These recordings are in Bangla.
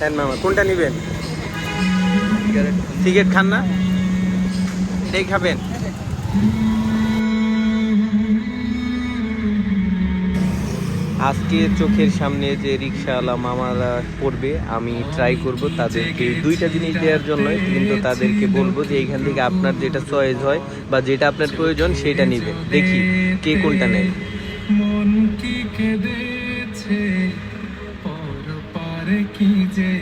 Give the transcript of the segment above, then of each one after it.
হ্যাঁ মামা, কোনটা নেবেন? সিগারেট খান না? এটাই খাবেন। আজকে চোখের সামনে যে রিক্সাওয়ালা মামারা পড়বে আমি ট্রাই করব তাদেরকে দুইটা জিনিস দেওয়ার জন্য, কিন্তু তাদেরকে বলব যে এইখান থেকে আপনার যেটা চয়েস হয় বা যেটা আপনার প্রয়োজন, সেটা নেবেন। দেখি কে কোনটা নেয়। কি যে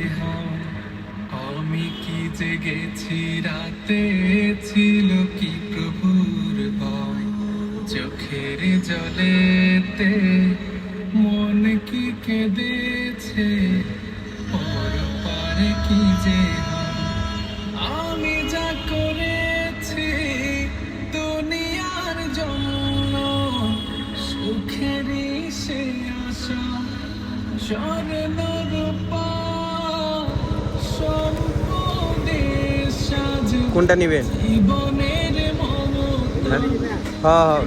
আমি কি যে গেছি, রাতে ছিল কি প্রভুর ভয়? চোখের জলেতে মন কি কেঁদেছে? পর পারে কি যে আমি যা করেছি, দুনিয়ার জন্য সুখেরই সে আশা। স্বর্ণ কোনটা নেবেন? হ্যাঁ? হ্যাঁ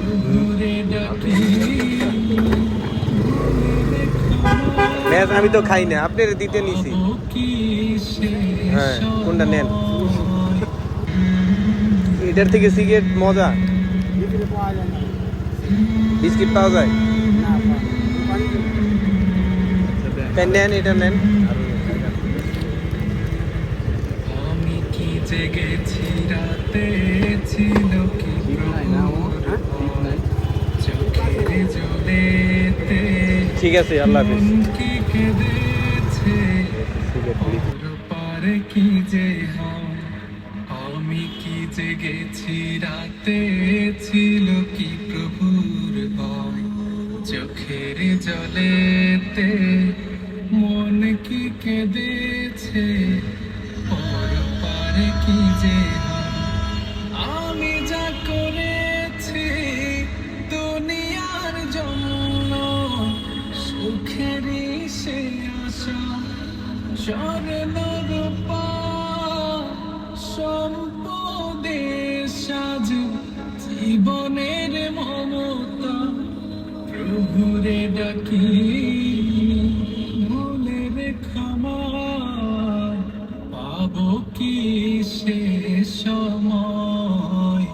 হ্যাঁ। আমি তো খাই না আপনার দিতে নিছি। হ্যাঁ, কোনটা নেন? এটার থেকে সিগারেট মজা। বিস্কিট পাওয়া যায়? তাই নেন এটা নেন আমি কি জেগেছি রাতে ছিল কি? চোখের জলেতে ঠিক আছে আল্লাহ হাফিজ। কি কেঁদেছে? পর কি যে আমি কি জেগেছি রাতে ছিল কি প্রভুর ভয় চোখের জলেতে মন কি কেঁদেছে সাজ জীবনের মমতা প্রভুরে ডাকি ভুলের ক্ষমা পাবো কি সে সময়?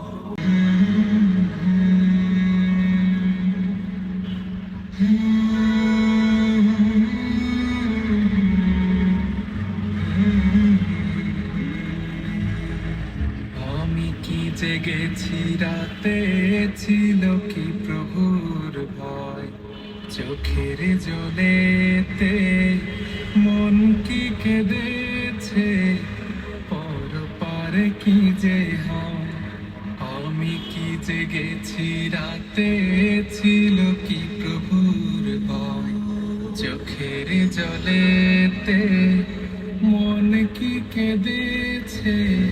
আমি রাতে ছিল কি প্রভুর ভয়? চোখের জলেতে মন কি কেঁদেছে? পর পারে কি যে হয়? আমি কি জেগেছি? রাতে ছিল কি প্রভুর ভয়? চোখের জলেতে মন কি কেঁদেছে?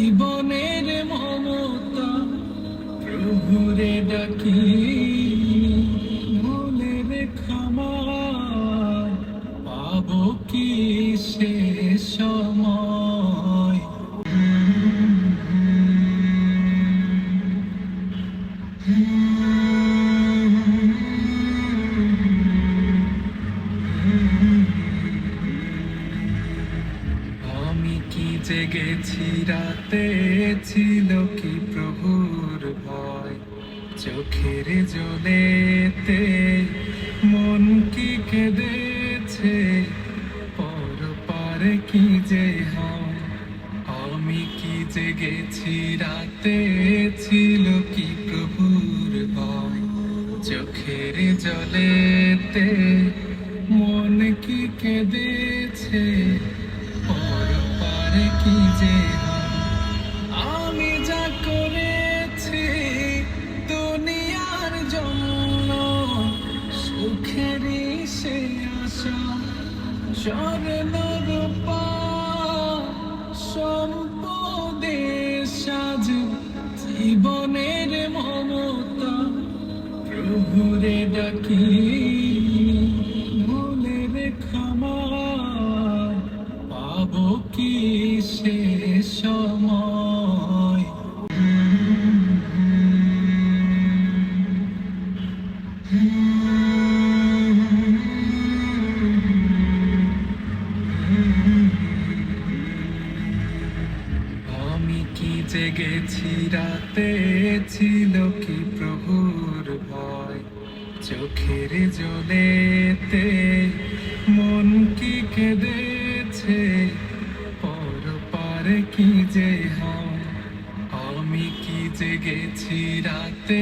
জীবনের মমতা প্রভুরে ডাকি। কি জেগেছি? রাতে ছিল কি প্রভুর ভয়? চোখের জলেতে মন কি কেঁদেছে? পর পারে কি যে হয়? আমি কি জেগেছি? রাতে ছিল কি প্রভুর ভয়? চোখের জলেতে আমি যা করেছি দুনিয়ার সম্পদে সাজ জীবনের মমতা প্রভু ঘুরে ডাকি। জেগেছি, রাতে ছিল কি প্রভুর ভয়? চোখের জলেতে মন কি কেঁদেছে? পর পারে কি যে হয় আমি কি জেগেছি, রাতে